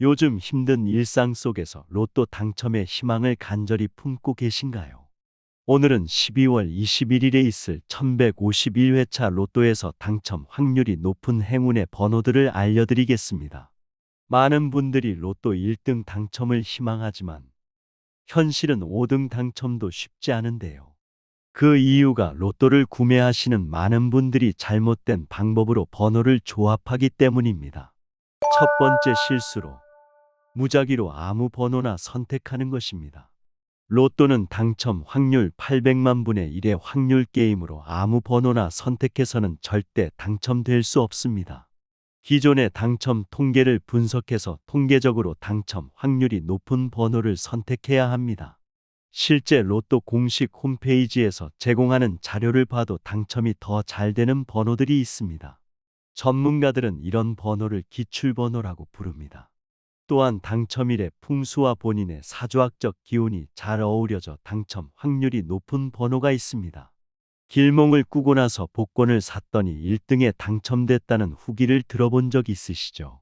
요즘 힘든 일상 속에서 로또 당첨의 희망을 간절히 품고 계신가요? 오늘은 12월 21일에 있을 1151회차 로또에서 당첨 확률이 높은 행운의 번호들을 알려드리겠습니다. 많은 분들이 로또 1등 당첨을 희망하지만 현실은 5등 당첨도 쉽지 않은데요. 그 이유가 로또를 구매하시는 많은 분들이 잘못된 방법으로 번호를 조합하기 때문입니다. 첫 번째 실수로 무작위로 아무 번호나 선택하는 것입니다. 로또는 당첨 확률 800만 분의 1의 확률 게임으로 아무 번호나 선택해서는 절대 당첨될 수 없습니다. 기존의 당첨 통계를 분석해서 통계적으로 당첨 확률이 높은 번호를 선택해야 합니다. 실제 로또 공식 홈페이지에서 제공하는 자료를 봐도 당첨이 더 잘 되는 번호들이 있습니다. 전문가들은 이런 번호를 기출번호라고 부릅니다. 또한 당첨일의 풍수와 본인의 사주학적 기운이 잘 어우러져 당첨 확률이 높은 번호가 있습니다. 길몽을 꾸고 나서 복권을 샀더니 1등에 당첨됐다는 후기를 들어본 적 있으시죠?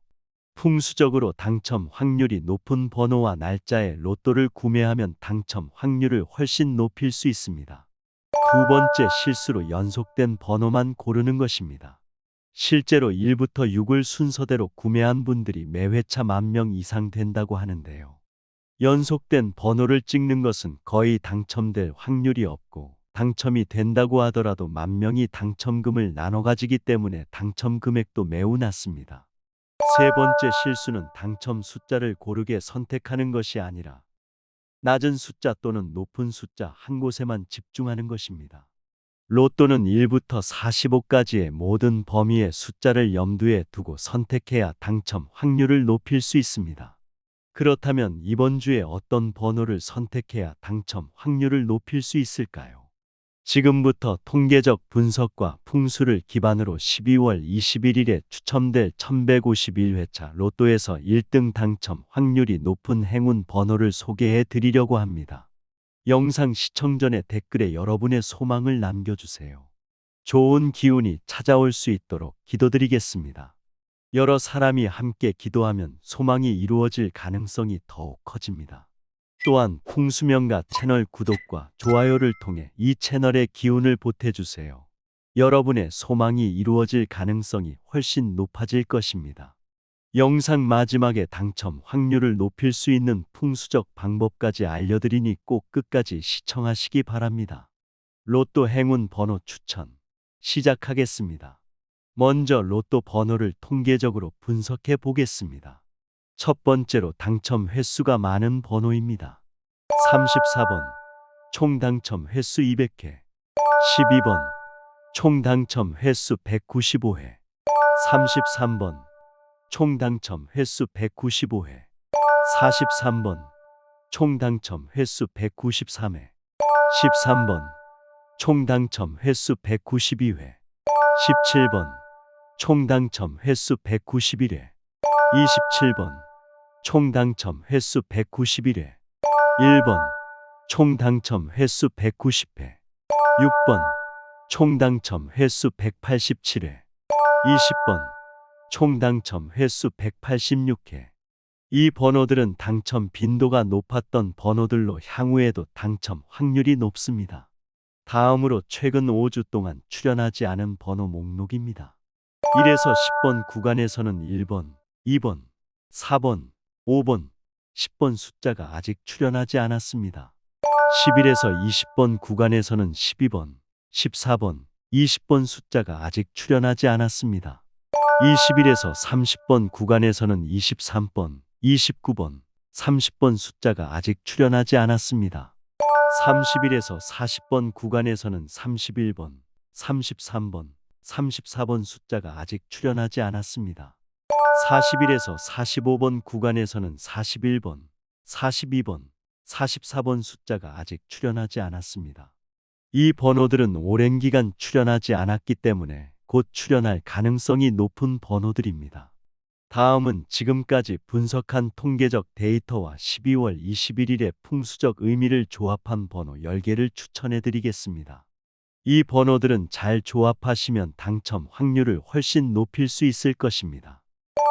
풍수적으로 당첨 확률이 높은 번호와 날짜에 로또를 구매하면 당첨 확률을 훨씬 높일 수 있습니다. 두 번째 실수로 연속된 번호만 고르는 것입니다. 실제로 1부터 6을 순서대로 구매한 분들이 매 회차 만 명 이상 된다고 하는데요. 연속된 번호를 찍는 것은 거의 당첨될 확률이 없고 당첨이 된다고 하더라도 만 명이 당첨금을 나눠 가지기 때문에 당첨 금액도 매우 낮습니다. 세 번째 실수는 당첨 숫자를 고르게 선택하는 것이 아니라 낮은 숫자 또는 높은 숫자 한 곳에만 집중하는 것입니다. 로또는 1부터 45까지의 모든 범위의 숫자를 염두에 두고 선택해야 당첨 확률을 높일 수 있습니다. 그렇다면 이번 주에 어떤 번호를 선택해야 당첨 확률을 높일 수 있을까요? 지금부터 통계적 분석과 풍수를 기반으로 12월 21일에 추첨될 1151회차 로또에서 1등 당첨 확률이 높은 행운 번호를 소개해 드리려고 합니다. 영상 시청 전에 댓글에 여러분의 소망을 남겨주세요. 좋은 기운이 찾아올 수 있도록 기도드리겠습니다. 여러 사람이 함께 기도하면 소망이 이루어질 가능성이 더욱 커집니다. 또한 풍수명가 채널 구독과 좋아요를 통해 이 채널에 기운을 보태주세요. 여러분의 소망이 이루어질 가능성이 훨씬 높아질 것입니다. 영상 마지막에 당첨 확률을 높일 수 있는 풍수적 방법까지 알려드리니 꼭 끝까지 시청하시기 바랍니다. 로또 행운 번호 추천 시작하겠습니다. 먼저 로또 번호를 통계적으로 분석해 보겠습니다. 첫 번째로 당첨 횟수가 많은 번호입니다. 34번 총 당첨 횟수 200회 12번 총 당첨 횟수 195회 33번 총 당첨 횟수 195회. 43번. 총 당첨 횟수 193회. 13번. 총 당첨 횟수 192회. 17번. 총 당첨 횟수 191회. 27번. 총 당첨 횟수 191회. 1번. 총 당첨 횟수 190회. 6번. 총 당첨 횟수 187회. 20번 총 당첨 횟수 186회. 이 번호들은 당첨 빈도가 높았던 번호들로 향후에도 당첨 확률이 높습니다. 다음으로 최근 5주 동안 출연하지 않은 번호 목록입니다. 1에서 10번 구간에서는 1번, 2번, 4번, 5번, 10번 숫자가 아직 출연하지 않았습니다. 11에서 20번 구간에서는 12번, 14번, 20번 숫자가 아직 출연하지 않았습니다. 21에서 30번 구간에서는 23번, 29번, 30번 숫자가 아직 출연하지 않았습니다. 31에서 40번 구간에서는 31번, 33번, 34번 숫자가 아직 출연하지 않았습니다. 41에서 45번 구간에서는 41번, 42번, 44번 숫자가 아직 출연하지 않았습니다. 이 번호들은 오랜 기간 출연하지 않았기 때문에 곧 출연할 가능성이 높은 번호들입니다. 다음은 지금까지 분석한 통계적 데이터와 12월 21일의 풍수적 의미를 조합한 번호 10개를 추천해 드리겠습니다. 이 번호들은 잘 조합하시면 당첨 확률을 훨씬 높일 수 있을 것입니다.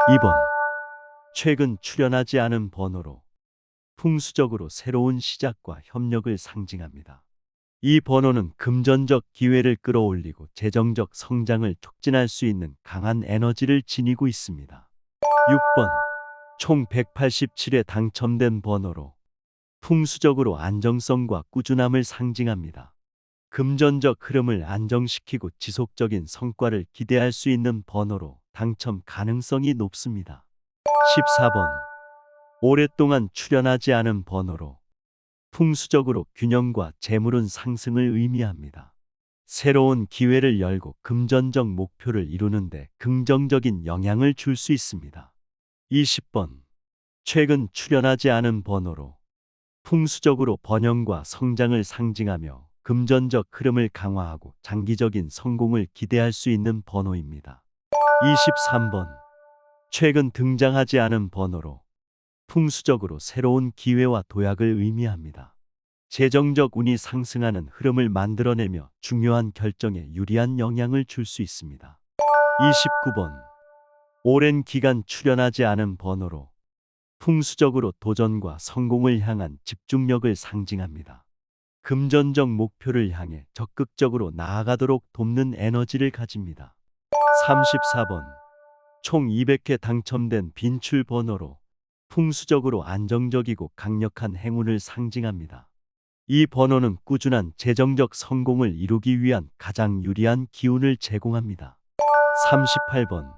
2번, 최근 출연하지 않은 번호로 풍수적으로 새로운 시작과 협력을 상징합니다. 이 번호는 금전적 기회를 끌어올리고 재정적 성장을 촉진할 수 있는 강한 에너지를 지니고 있습니다. 6번 총 187회 당첨된 번호로 풍수적으로 안정성과 꾸준함을 상징합니다. 금전적 흐름을 안정시키고 지속적인 성과를 기대할 수 있는 번호로 당첨 가능성이 높습니다. 14번 오랫동안 출연하지 않은 번호로 풍수적으로 균형과 재물운 상승을 의미합니다. 새로운 기회를 열고 금전적 목표를 이루는데 긍정적인 영향을 줄 수 있습니다. 20번 최근 출연하지 않은 번호로 풍수적으로 번영과 성장을 상징하며 금전적 흐름을 강화하고 장기적인 성공을 기대할 수 있는 번호입니다. 23번 최근 등장하지 않은 번호로 풍수적으로 새로운 기회와 도약을 의미합니다. 재정적 운이 상승하는 흐름을 만들어내며 중요한 결정에 유리한 영향을 줄 수 있습니다. 29번 오랜 기간 출연하지 않은 번호로 풍수적으로 도전과 성공을 향한 집중력을 상징합니다. 금전적 목표를 향해 적극적으로 나아가도록 돕는 에너지를 가집니다. 34번 총 200회 당첨된 빈출 번호로 풍수적으로 안정적이고 강력한 행운을 상징합니다. 이 번호는 꾸준한 재정적 성공을 이루기 위한 가장 유리한 기운을 제공합니다. 38번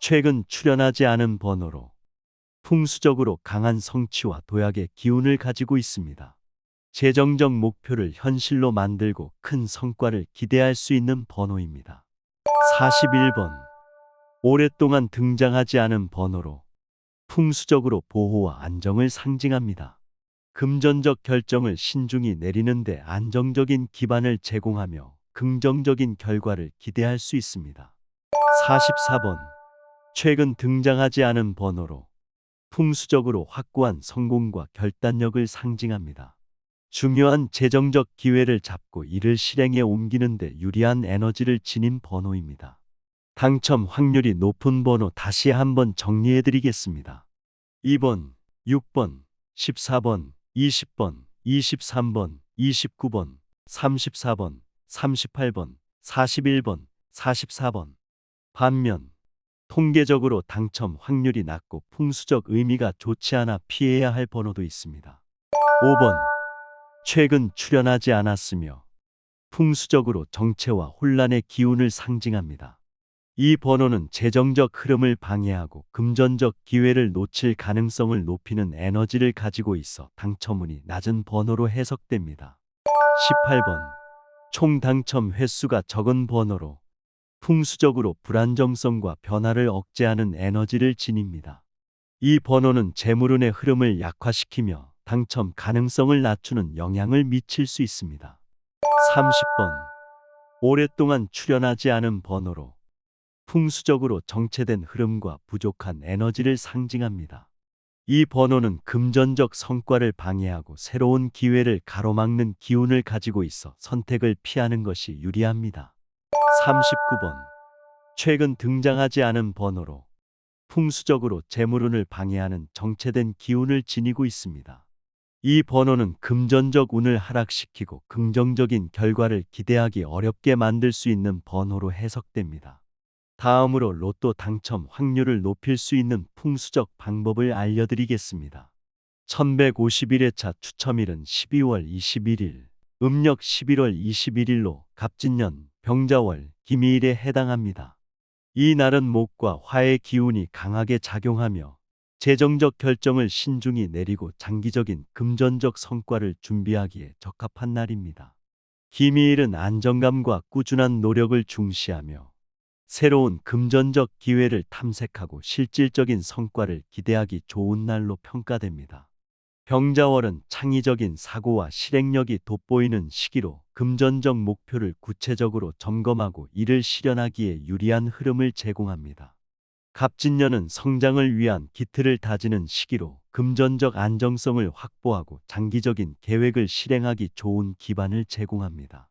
최근 출연하지 않은 번호로 풍수적으로 강한 성취와 도약의 기운을 가지고 있습니다. 재정적 목표를 현실로 만들고 큰 성과를 기대할 수 있는 번호입니다. 41번 오랫동안 등장하지 않은 번호로 풍수적으로 보호와 안정을 상징합니다. 금전적 결정을 신중히 내리는데 안정적인 기반을 제공하며 긍정적인 결과를 기대할 수 있습니다. 44번 최근 등장하지 않은 번호로 풍수적으로 확고한 성공과 결단력을 상징합니다. 중요한 재정적 기회를 잡고 이를 실행에 옮기는데 유리한 에너지를 지닌 번호입니다. 당첨 확률이 높은 번호 다시 한번 정리해 드리겠습니다. 2번, 6번, 14번, 20번, 23번, 29번, 34번, 38번, 41번, 44번. 반면 통계적으로 당첨 확률이 낮고 풍수적 의미가 좋지 않아 피해야 할 번호도 있습니다. 5번 최근 출연하지 않았으며 풍수적으로 정체와 혼란의 기운을 상징합니다. 이 번호는 재정적 흐름을 방해하고 금전적 기회를 놓칠 가능성을 높이는 에너지를 가지고 있어 당첨운이 낮은 번호로 해석됩니다. 18번 총 당첨 횟수가 적은 번호로 풍수적으로 불안정성과 변화를 억제하는 에너지를 지닙니다. 이 번호는 재물운의 흐름을 약화시키며 당첨 가능성을 낮추는 영향을 미칠 수 있습니다. 30번 오랫동안 출연하지 않은 번호로 풍수적으로 정체된 흐름과 부족한 에너지를 상징합니다. 이 번호는 금전적 성과를 방해하고 새로운 기회를 가로막는 기운을 가지고 있어 선택을 피하는 것이 유리합니다. 39번 최근 등장하지 않은 번호로 풍수적으로 재물운을 방해하는 정체된 기운을 지니고 있습니다. 이 번호는 금전적 운을 하락시키고 긍정적인 결과를 기대하기 어렵게 만들 수 있는 번호로 해석됩니다. 다음으로 로또 당첨 확률을 높일 수 있는 풍수적 방법을 알려드리겠습니다. 1151회차 추첨일은 12월 21일, 음력 11월 21일로 갑진년 병자월 기미일에 해당합니다. 이 날은 목과 화의 기운이 강하게 작용하며 재정적 결정을 신중히 내리고 장기적인 금전적 성과를 준비하기에 적합한 날입니다. 기미일은 안정감과 꾸준한 노력을 중시하며 새로운 금전적 기회를 탐색하고 실질적인 성과를 기대하기 좋은 날로 평가됩니다. 병자월은 창의적인 사고와 실행력이 돋보이는 시기로 금전적 목표를 구체적으로 점검하고 이를 실현하기에 유리한 흐름을 제공합니다. 갑진년은 성장을 위한 기틀을 다지는 시기로 금전적 안정성을 확보하고 장기적인 계획을 실행하기 좋은 기반을 제공합니다.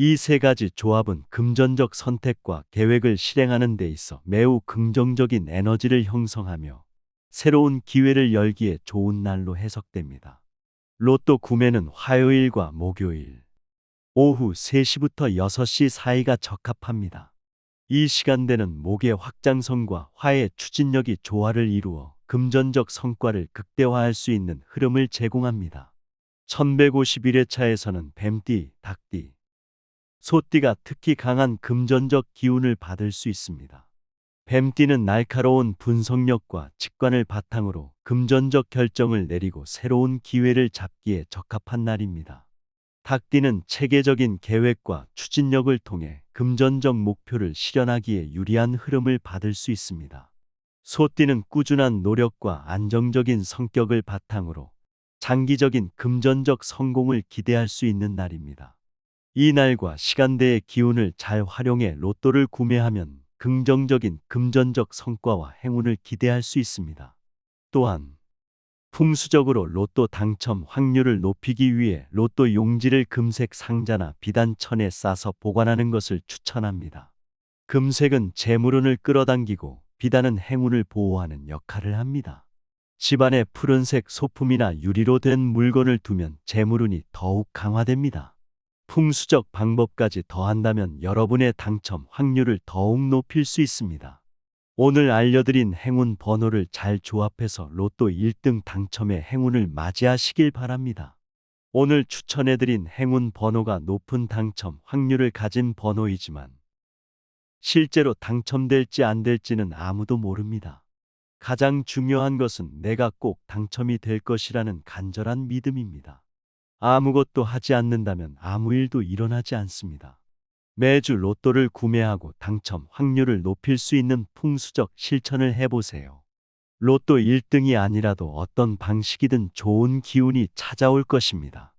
이 세 가지 조합은 금전적 선택과 계획을 실행하는 데 있어 매우 긍정적인 에너지를 형성하며 새로운 기회를 열기에 좋은 날로 해석됩니다. 로또 구매는 화요일과 목요일, 오후 3시부터 6시 사이가 적합합니다. 이 시간대는 목의 확장성과 화의 추진력이 조화를 이루어 금전적 성과를 극대화할 수 있는 흐름을 제공합니다. 1151회차에서는 뱀띠, 닭띠, 소띠가 특히 강한 금전적 기운을 받을 수 있습니다. 뱀띠는 날카로운 분석력과 직관을 바탕으로 금전적 결정을 내리고 새로운 기회를 잡기에 적합한 날입니다. 닭띠는 체계적인 계획과 추진력을 통해 금전적 목표를 실현하기에 유리한 흐름을 받을 수 있습니다. 소띠는 꾸준한 노력과 안정적인 성격을 바탕으로 장기적인 금전적 성공을 기대할 수 있는 날입니다. 이 날과 시간대의 기운을 잘 활용해 로또를 구매하면 긍정적인 금전적 성과와 행운을 기대할 수 있습니다. 또한 풍수적으로 로또 당첨 확률을 높이기 위해 로또 용지를 금색 상자나 비단천에 싸서 보관하는 것을 추천합니다. 금색은 재물운을 끌어당기고 비단은 행운을 보호하는 역할을 합니다. 집안에 푸른색 소품이나 유리로 된 물건을 두면 재물운이 더욱 강화됩니다. 풍수적 방법까지 더한다면 여러분의 당첨 확률을 더욱 높일 수 있습니다. 오늘 알려드린 행운 번호를 잘 조합해서 로또 1등 당첨의 행운을 맞이하시길 바랍니다. 오늘 추천해드린 행운 번호가 높은 당첨 확률을 가진 번호이지만 실제로 당첨될지 안 될지는 아무도 모릅니다. 가장 중요한 것은 내가 꼭 당첨이 될 것이라는 간절한 믿음입니다. 아무것도 하지 않는다면 아무 일도 일어나지 않습니다. 매주 로또를 구매하고 당첨 확률을 높일 수 있는 풍수적 실천을 해보세요. 로또 1등이 아니라도 어떤 방식이든 좋은 기운이 찾아올 것입니다.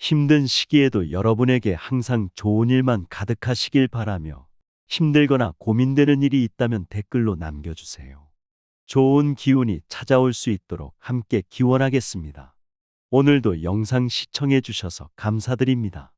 힘든 시기에도 여러분에게 항상 좋은 일만 가득하시길 바라며 힘들거나 고민되는 일이 있다면 댓글로 남겨주세요. 좋은 기운이 찾아올 수 있도록 함께 기원하겠습니다. 오늘도 영상 시청해 주셔서 감사드립니다.